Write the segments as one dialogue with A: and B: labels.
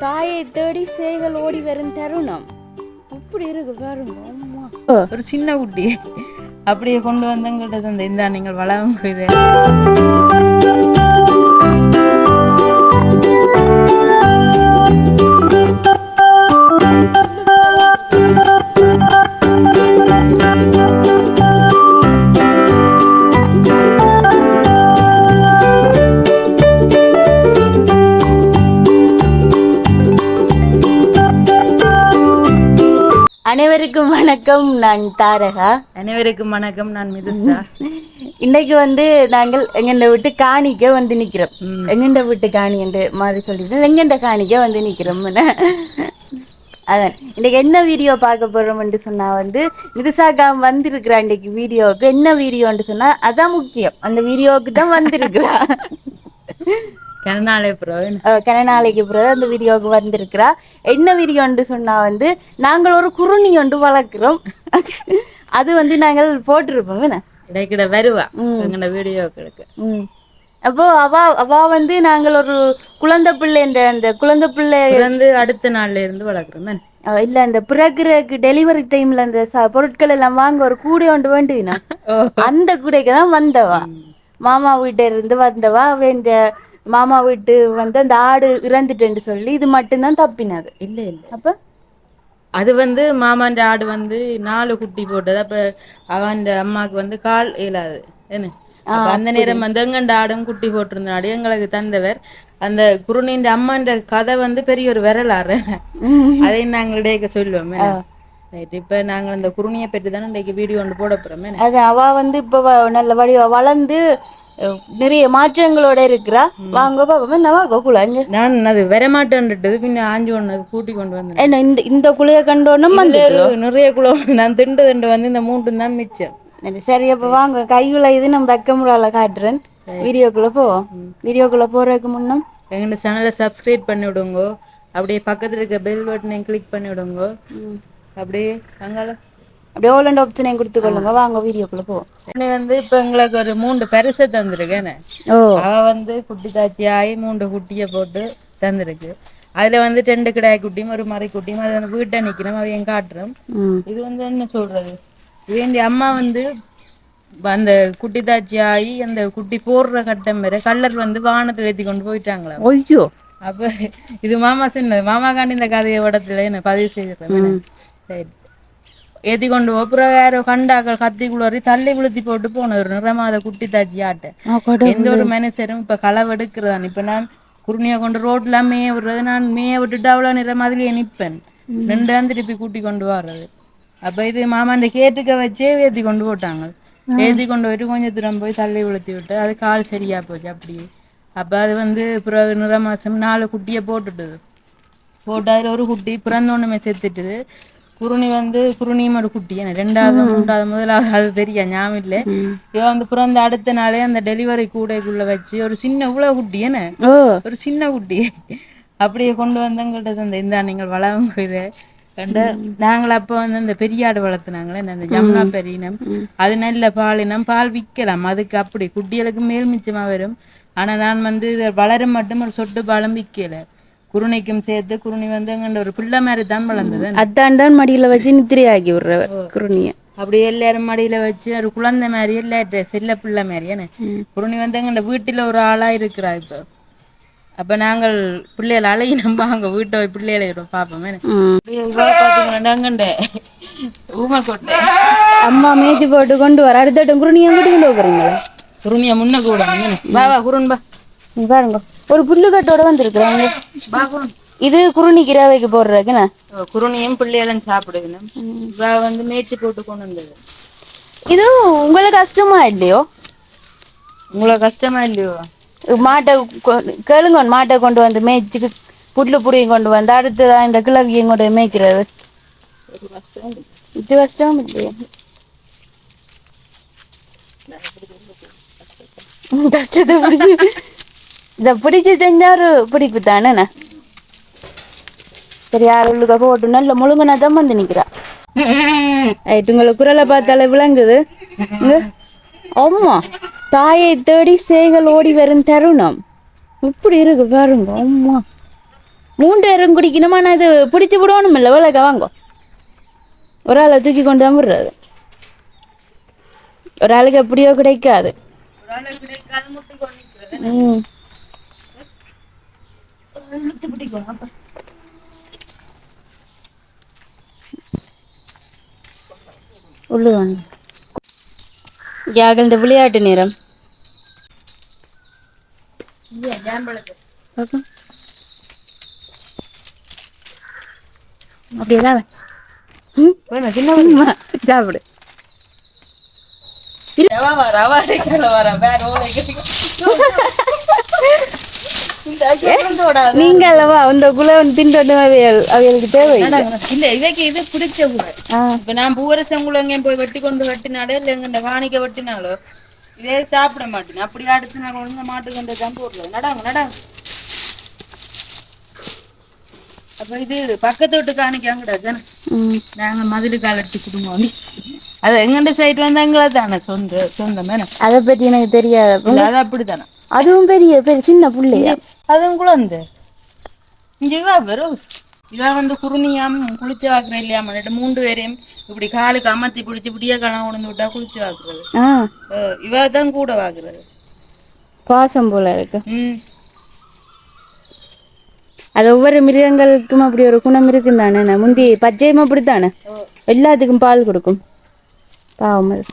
A: தாயை தேடி சேய்கள் ஓடி வரும் தருணம். அப்படி இருக்கு பாருங்க அம்மா.
B: ஒரு சின்ன குட்டி. அப்படியே கொண்டு வந்தங்கிட்ட அந்த இந்த நீங்கள் வளங்க இது
A: அனைவருக்கும் வணக்கம் நான் தாரகா.
B: அனைவருக்கும் வணக்கம் நான் மிதுசா.
A: இன்னைக்கு வந்து நாங்கள் எங்கண்ட விட்டு காணிக்க வந்து நிக்கிறோம். எங்கண்ட விட்டு காணி என்று மாதிரி சொல்லிட்டு எங்கண்ட காணிக்க வந்து நிக்கிறோம். அதான். இன்னைக்கு என்ன வீடியோ பார்க்க போறோம் என்று சொன்னா வந்து மிதுசாக்கா வந்திருக்கிறா இன்னைக்கு வீடியோவுக்கு. என்ன வீடியோன்னு சொன்னா அதான் முக்கியம். அந்த வீடியோவுக்கு தான் வந்திருக்கிறா.
B: கருநாளே ப்ரோ
A: அஹ் கன நாளைக்கு பிறகு அந்த வீடியோவுக்கு வந்திருக்கிறா. என்ன வீடியோன்னு சொன்னா வந்து நாங்கள் ஒரு குருணி ஒன்று வளர்க்குறோம். அது வந்து நாங்கள் போட்டிருப்போம் என்ன?
B: வருவா எங்களோட வீடியோக்களுக்கு
A: அப்போ அவ அவ வந்து நாங்கள் ஒரு குழந்தை பிள்ளை இந்த அந்த குழந்தை பிள்ளை
B: பிறந்து அடுத்த நாள்ல இருந்து வளர்க்குறோம்
A: இல்ல அந்த பிறகுறக்கு டெலிவரி டைம்ல அந்த பொருட்கள் எல்லாம் வாங்க ஒரு கூடை ஒன்று வேண்டுனா. அந்த கூடைக்கு தான் வந்தவா. மாமா வீட்டை இருந்து வந்தவா வேண்ட மாமா வீட்டு வந்து அந்த ஆடு இறந்துட்டுன்னு சொல்லி இது மட்டும்தான் தப்பினது.
B: இல்ல இல்ல.
A: அப்ப?
B: அது வந்து மாமான்ற ஆடு வந்து நாலு குட்டி போட்டது. அப்ப அவன் அம்மாவுக்கு வந்து கால் இயலாது. என்ன? அந்த நேரம் வந்து எங்கண்ட ஆடும் குட்டி போட்டிருந்த ஆடு எங்களுக்கு தந்தவர். அந்த குருணின்ற அம்மான்ற கதை வந்து பெரிய ஒரு வரலாறு. அதையும் நாங்கள் இடையக்க சொல்லுவோம். இப்ப நாங்க அந்த குருணியை பற்றி தானே இன்றைக்கு வீடியோ ஒன்று போட போறோம். என்ன?
A: அது அவ வந்து இப்ப நல்ல வடிவ வளர்ந்து நிறைய மாற்றங்களோட இருக்கிறா. வாங்க பாப்போம். என்ன வாங்க குழாங்க
B: நான் அது வரமாட்டேன்றது பின்ன ஆஞ்சு ஒன்று கூட்டி கொண்டு வந்தேன்.
A: என்ன இந்த இந்த குழிய கண்டோன்னும் வந்து
B: நிறைய குளம் நான் திண்டு திண்டு வந்து இந்த மூன்று தான் மிச்சம்.
A: சரி, அப்ப வாங்க. கையுள்ள இது நம்ம வெக்கமுறால காட்டுறேன். வீடியோக்குள்ள போவோம். வீடியோக்குள்ள போறதுக்கு முன்னம்
B: எங்களோட சேனலை சப்ஸ்கிரைப் பண்ணி விடுங்க அப்படியே பக்கத்துல இருக்க பெல் பட்டனை கிளிக் பண்ணி விடுங்க அப்படியே அங்கால
A: அப்படியே ஓல் அண்ட் ஆப்ஷனையும் கொடுத்து கொள்ளுங்க. வாங்க வீடியோக்குள்ள போவோம்.
B: உடனே வந்து இப்ப எங்களுக்கு ஒரு மூன்று பரிசை தந்திருக்கேன்
A: ஓ.
B: அவ வந்து குட்டி தாச்சி ஆகி மூன்று குட்டியை போட்டு தந்திருக்கு. அதுல வந்து ரெண்டு கிடாய் குட்டியும் ஒரு மறை குட்டியும் அது வந்து வீட்டை நிக்கிறோம் அதையும் காட்டுறோம்.
A: ம்.
B: இது வந்து என்ன சொல்றது? வேண்டிய அம்மா வந்து அந்த குட்டி தாச்சி ஆகி அந்த குட்டி போடுற கட்டம் வரை கல்லர் வந்து வானத்துல ஏத்தி கொண்டு போயிட்டாங்களா
A: ஐயோ.
B: அப்ப இது மாமா சொன்னது மாமா காண்டி இந்த கதையை இடத்துல என்ன பதிவு செய்திருக்கேன் சரி. ஏத்தி கொண்டு போ. அப்புறம் யாரோ கண்டாக்கள் கத்தி குளறி தள்ளி விழுத்தி போட்டு போனவர் நிறமாத குட்டி தாச்சி ஆட்ட. எந்த ஒரு மனுஷரும் இப்ப களவு எடுக்கிறதான் இப்ப நான் குருணியை கொண்டு ரோட்ல மேய விடுறது நான் மேய விட்டுட்டு அவ்வளவு நிறம் மாதிரியே நிப்பேன் ரெண்டு தான் திருப்பி கூட்டி கொண்டு வர்றது. அப்ப இது மாமா இந்த கேட்டுக்க வச்சே ஏத்தி கொண்டு போட்டாங்க. ஏத்தி கொண்டு போயிட்டு கொஞ்சம் தூரம் போய் தள்ளி விழுத்தி விட்டு அது கால் சரியா போச்சு அப்படியே. அப்ப அது வந்து பிறகு நிற மாசம் நாலு குட்டியை போட்டுட்டுது. போட்டு அதுல ஒரு குட்டி பிறந்தோன்னுமே செத்துட்டுது. குருணி வந்து குருணியும் ஒரு குட்டி ரெண்டாவது மூன்றாவது முதலாவது அது தெரியா ஞாபகம் இல்லை. இவன் வந்து பிறந்த அடுத்த நாளே அந்த டெலிவரி கூடைக்குள்ள வச்சு ஒரு சின்ன இவ்வளவு குட்டி என்ன ஒரு சின்ன குட்டி. அப்படியே கொண்டு வந்தவங்கள்ட்ட அந்த இந்த நீங்கள் வளவங்க இதை கண்டு நாங்கள் அப்போ வந்து இந்த பெரியாடு வளர்த்துனாங்களே இந்த ஜமுனா பெரியனம். அது நல்ல பாலினம் பால் விற்கலாம் அதுக்கு அப்படி குட்டிகளுக்கு மேல் மிச்சமா வரும். ஆனா நான் வந்து இதை வளரும் மட்டும் ஒரு சொட்டு பாலும் விற்கல குருணைக்கும் சேர்த்து குருணி வந்து அங்கே ஒரு பிள்ளை மாதிரி தான் வளர்ந்தது.
A: அதான் தான் மடியில வச்சு நித்திரை ஆக்கி விடுறவர் குருணிய.
B: அப்படியே எல்லாரும் மடியில வச்சு ஒரு குழந்தை மாதிரி இல்ல செல்ல பிள்ளை மாதிரி என்ன? குருணி வந்து எங்க வீட்டுல ஒரு ஆளா இருக்கிறா இப்போ. அப்ப நாங்கள் பிள்ளைகளை அழகி நம்ம அங்க வீட்டை போய் பிள்ளைகளை பார்ப்போம் அங்கண்ட ஊமக்கோட்டை
A: அம்மா மேய்ச்சி போட்டு கொண்டு வர அடுத்த குருணியை வீட்டு கொண்டு போறீங்களா?
B: குருணிய முன்ன கூட வா வா குருன் பா
A: இங்க பாருங்க. ஒரு புல்லு கட்டோட வந்திருக்கிறாங்க.
B: வா குருன்
A: இது குருணி கிராவைக்கு போடுறதுக்குண்ணா
B: குருணியும் பிள்ளைகளும் சாப்பிடுவேன் வா வந்து மேய்ச்சி போட்டு கொண்டு வந்தது.
A: இது உங்களுக்கு கஷ்டமா இல்லையோ?
B: உங்களுக்கு கஷ்டமா இல்லையோ?
A: மாட்டை கேளுங்க மாட்டை கொண்டு வந்து மேய்ச்சிக்கு புல்லு புடியும் கொண்டு வந்து அடுத்ததான் இந்த கிழவியும் கொண்டு மேய்க்கிறது. இது கஷ்டம் இல்லையா. கஷ்டத்தை பிடிச்சி இதை பிடிச்சி செஞ்சா ஒரு பிடிப்பு தானேண்ணா சரி யார் உள்ளுக்காக போட்டு நல்ல முழுங்கனா தான் வந்து நிக்கிறா. ரைட் உங்களை குரலை பார்த்தாலே விளங்குது. அம்மா தாயை தேடி சேய்கள் ஓடி வரும் தருணம். இப்படி இருக்கு பாருங்க அம்மா. மூன்று பேரும் குடிக்கணும்? ஆனால் இது பிடிச்சி விடணும் இல்லை விளக்க வாங்கோ. ஒரு ஆளை தூக்கி கொண்டு தான் விடுறது ஒரு ஆளுக்கு எப்படியோ கிடைக்காது. ம்.
B: இழுத்து பிடிக்கணும் அப்ப
A: உள்ளு வாங்க யாகண்ட விளையாட்டு நேரம்.
B: இல்லையா ஜாம்பழத்து
A: பாப்போம். அப்படியே தான். ம்?
B: வேணும் சின்ன
A: அம்மா, சாப்பிடு.
B: ரவா ரவா வேற
A: நீங்க அல்லவா அந்த குலவன் திண்டோட்டு அவையல் அவையலுக்கு தேவை?
B: இல்ல இவைக்கு இது பிடிச்ச
A: ஆ.
B: இப்ப நான் பூவரசம் எங்கேயும் போய் வெட்டி கொண்டு வெட்டினாலே இல்ல எங்க காணிக்க வெட்டினாலோ இதே சாப்பிட மாட்டேன். அப்படி அடுத்து நான் ஒழுங்க மாட்டு கொண்டு தான் போடுறது நடாங்க நடாங்க. அப்ப இது பக்கத்து வீட்டு காணிக்காங்க தானே நாங்க மதுரை காலத்து குடும்பம். அது எங்கண்ட சைடு வந்து எங்களா தானே சொந்த சொந்தம்
A: அதை பற்றி எனக்கு தெரியாது.
B: அது அப்படித்தானே?
A: அதுவும் பெரிய பெரிய சின்ன புள்ளையா?
B: இங்க இவா வெறும் இவா வந்து குருணியாம் குளிச்சு வாக்குற இல்லையாம மூன்று பேரையும் இப்படி காலுக்கு அமர்த்தி பிடிச்சி இப்படியே கணம் உணர்ந்து விட்டா குளிச்சு வாக்குறது. இவ தான் கூட வாக்குறது.
A: பாசம் போல இருக்கு. அது ஒவ்வொரு மிருகங்களுக்கும் அப்படி ஒரு குணம் இருக்குன்னு தானே? முந்தி பச்சையும் அப்படித்தானே? எல்லாத்துக்கும் பால் கொடுக்கும். பாவம் அது.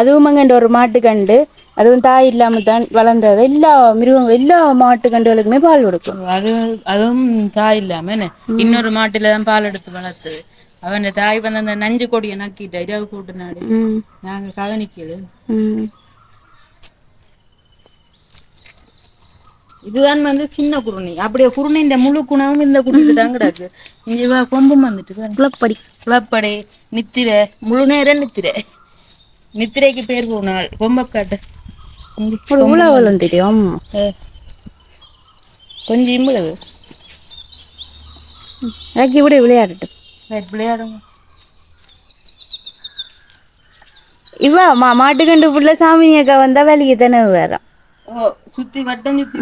A: அதுவும் அங்கண்ட ஒரு மாட்டு கண்டு. அதுவும் தாய் இல்லாம தான் வளர்ந்தது. எல்லா மிருகங்கள் எல்லா மாட்டு கண்டுகளுக்குமே பால் கொடுக்கும்.
B: அது அதுவும் தாய் இல்லாம என்ன? இன்னொரு மாட்டுல தான் பால் எடுத்து வளர்த்தது. அவன் தாய் வந்து அந்த நஞ்சு கொடியை நக்கிட்ட இரவு கூட்டு நாடு. நாங்க கவனிக்கல. இதுதான் வந்து சின்ன குருணி. அப்படியே குருணி இந்த முழு குணமும் இந்த குருணிக்கு தான் கிடக்கு. இங்க கொம்பும் வந்துட்டு.
A: குளப்படி
B: குளப்படை நித்திரை முழு நேரம் நித்திரை. நித்திரைக்கு பேர் போனாள் கொம்பக்காட்டு.
A: ஒரு உழவலும் தெரியும்.
B: கொஞ்சம் இம்புலது
A: இறக்கி விட விளையாடட்டும்
B: விளையாடுங்க.
A: இவ மா மாட்டுக்கண்டு புள்ள சாமி அக்கா வந்தா வேலைக்கு தானே
B: ஓ சுத்தி வட்டம் சுத்தி.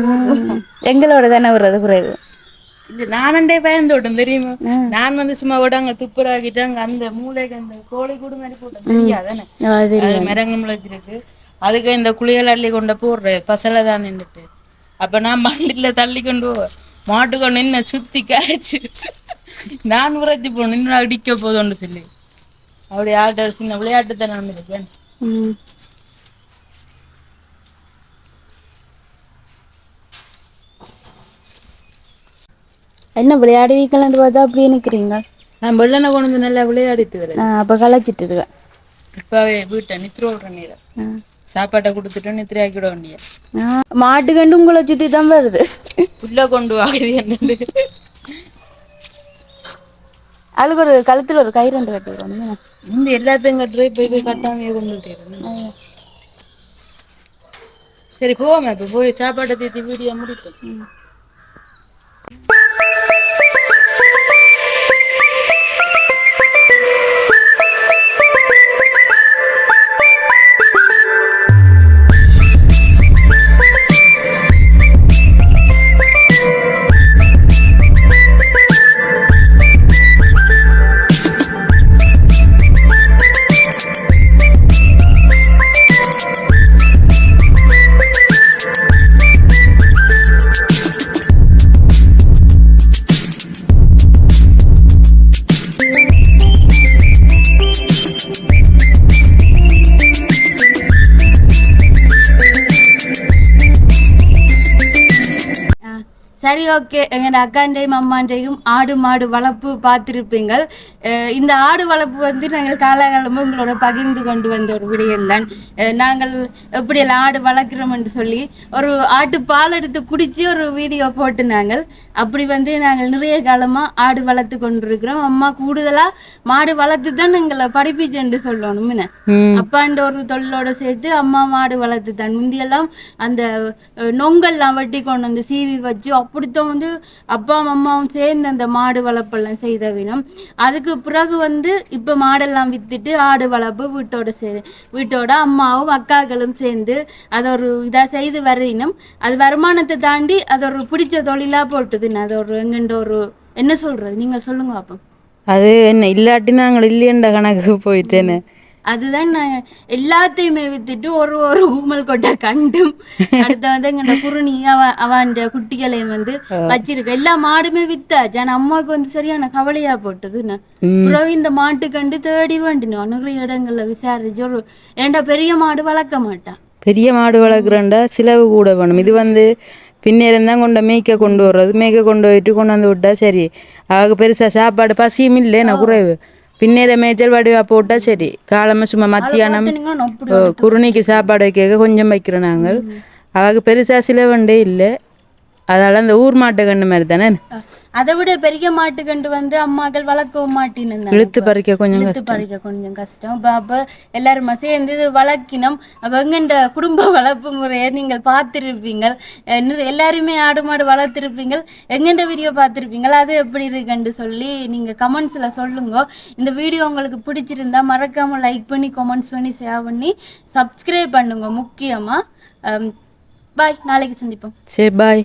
A: எங்களோட தானே வர்றது குறைவு.
B: நானண்டே பயந்தோட்டம் தெரியுமா? நான் வந்து சும்மா விடாங்க துப்புராக்கிட்டாங்க அந்த மூளைக்கு அந்த கோழி கூடு மாதிரி போட்டேன் தெரியாதானே
A: அது
B: அது மிரங்கு முளைச்சிருக்கு அதுக்கு இந்த குளியல் அள்ளி கொண்டு போடுறேன் பசலை தான் நின்றுட்டு அப்ப நான் மண்டில தள்ளி கொண்டு போவேன் மாட்டு கொண்டு நின்று சுத்தி காய்ச்சி. நான் உரைச்சி போனேன் இன்னும் அடிக்க போதும்னு சொல்லி. அப்படி ஆட்ட சின்ன விளையாட்டு தானே இருக்கேன்
A: ம். என்ன விளையாடுவீங்களான்னு பார்த்தா அப்படி நிற்கிறீங்க
B: நான் வெள்ளனை கொண்டு நல்லா விளையாடிட்டு வரேன்.
A: அப்போ களைச்சிட்டுதுங்க
B: இப்பவே வீட்டை நித்திர விடுற நேரம். சாப்பாட்டை கொடுத்துட்டு நித்திரை ஆக்கிட வேண்டிய
A: மாட்டுக்கண்டு உங்களை சுற்றி தான் வருது.
B: புள்ள கொண்டு வாங்குது என்னது?
A: அதுக்கு ஒரு கழுத்தில் ஒரு கயிறு ஒன்று கட்டிடுவோம்
B: இந்த எல்லாத்தையும் கட்டுற போய் போய் கட்டாமையே கொண்டு சரி போவோம் இப்ப போய் சாப்பாட்டை தீத்தி வீடியோ முடிப்போம்.
A: சரி ஓகே எங்கள் அக்காண்டையும் அம்மாண்டையும் ஆடு மாடு வளர்ப்பு பார்த்துருப்பீங்கள். இந்த ஆடு வளர்ப்பு வந்து நாங்கள் காலகாலமும் உங்களோட பகிர்ந்து கொண்டு வந்த ஒரு விடயம்தான். நாங்கள் எப்படியெல்லாம் ஆடு வளர்க்குறோம் என்று சொல்லி ஒரு ஆட்டு பால் எடுத்து குடிச்சு ஒரு வீடியோ போட்டு நாங்கள். அப்படி வந்து நாங்கள் நிறைய காலமாக ஆடு வளர்த்து கொண்டிருக்கிறோம். அம்மா கூடுதலாக மாடு வளர்த்து தான் எங்களை படிப்பிச்சென்று சொல்லணும் அப்பாண்ட ஒரு தொழிலோட சேர்த்து அம்மா மாடு வளர்த்து தான் முந்தியெல்லாம் அந்த நொங்கெல்லாம் வெட்டி கொண்டு வந்து சீவி வச்சு அப்படித்தான் வந்து அப்பா அம்மாவும் சேர்ந்து அந்த மாடு வளர்ப்பெல்லாம் செய்தவினம் அதுக்கு பிறகு வந்து இப்ப மாடெல்லாம் வித்துட்டு ஆடு வளர்ப்பு வீட்டோட சே வீட்டோட அம்மாவும் அக்காக்களும் சேர்ந்து அதை ஒரு இதா செய்து வரையினும் அது வருமானத்தை தாண்டி அது ஒரு பிடிச்ச தொழிலா போட்டுதுன்னு அது ஒரு எங்கண்ட ஒரு என்ன சொல்றது? நீங்க சொல்லுங்க அப்போ.
B: அது என்ன இல்லாட்டி நாங்கள் இல்லையண்ட கணக்கு போயிட்டேன்னு
A: அதுதான் நான் எல்லாத்தையுமே வித்துட்டு ஒரு ஒரு ஊமல் கொட்டை கண்டும் அடுத்து வந்து எங்கட குருணி அவ அவன் குட்டிகளையும் வந்து வச்சிருக்க. எல்லா மாடுமே வித்தாச்சு ஆனா அம்மாவுக்கு வந்து சரியான கவலையா போட்டது பிறகு இந்த மாட்டு கண்டு தேடி வேண்டினோம் நிறைய இடங்கள்ல விசாரிச்சு ஒரு ஏன்டா பெரிய மாடு வளர்க்க மாட்டான்
B: பெரிய மாடு வளர்க்குறேன்டா செலவு கூட வேணும். இது வந்து பின்னேரம் தான் கொண்டு மேய்க்க கொண்டு வர்றது. மேய்க்க கொண்டு போயிட்டு கொண்டாந்து விட்டா சரி. அவளுக்கு பெருசா சாப்பாடு பசியும் இல்லை நான் குறைவு. பின்னேற மேய்ச்சல் வடிவா போட்டா சரி காலமா சும்மா மத்தியானம் குருணிக்கு சாப்பாடு வைக்க கொஞ்சம் வைக்கிறோம் நாங்கள் அவளுக்கு பெருசா சிலவண்டே இல்லை அதால அந்த ஊர் மாட்டு கண்ணு மாதிரி தானே?
A: அதை விட பெரிய மாட்டு கண்டு வந்து அம்மாக்கள் வளர்க்கவும் மாட்டின்னு
B: இழுத்து பறிக்க கொஞ்சம்
A: இழுத்து பறிக்க கொஞ்சம் கஷ்டம். அப்ப அப்ப எல்லாருமா சேர்ந்து இது வளர்க்கினோம். அப்ப எங்கண்ட குடும்ப வளர்ப்பு முறையை நீங்கள் பார்த்திருப்பீங்க எல்லாருமே ஆடு மாடு வளர்த்திருப்பீங்க எங்கண்ட வீடியோ பார்த்திருப்பீங்க அது எப்படி இருக்குன்னு சொல்லி நீங்க கமெண்ட்ஸ்ல சொல்லுங்க. இந்த வீடியோ உங்களுக்கு பிடிச்சிருந்தா மறக்காம லைக் பண்ணி கமெண்ட்ஸ் பண்ணி ஷேர் பண்ணி சப்ஸ்கிரைப் பண்ணுங்க முக்கியமா. பாய் நாளைக்கு சந்திப்போம்.
B: சரி பாய்